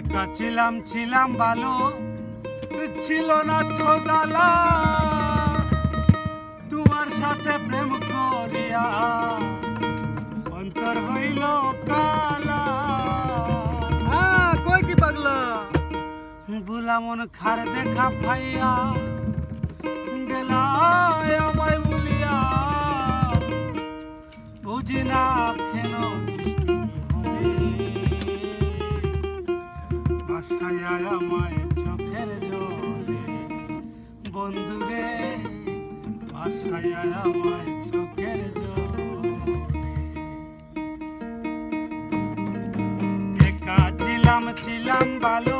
একা ছিলাম ছিলাম ভালো ছিল না তো তোমার সাথে প্রেম করিয়া অন্তর হইল কালা। কই কি পাগলা? বুলা মন খার দেখা ভাইয়া গেলা আশায় আমায় চোখের জলে। বন্ধুরে আশায় আমায় চোখের জলে। ছিলাম ছিলাম ভালো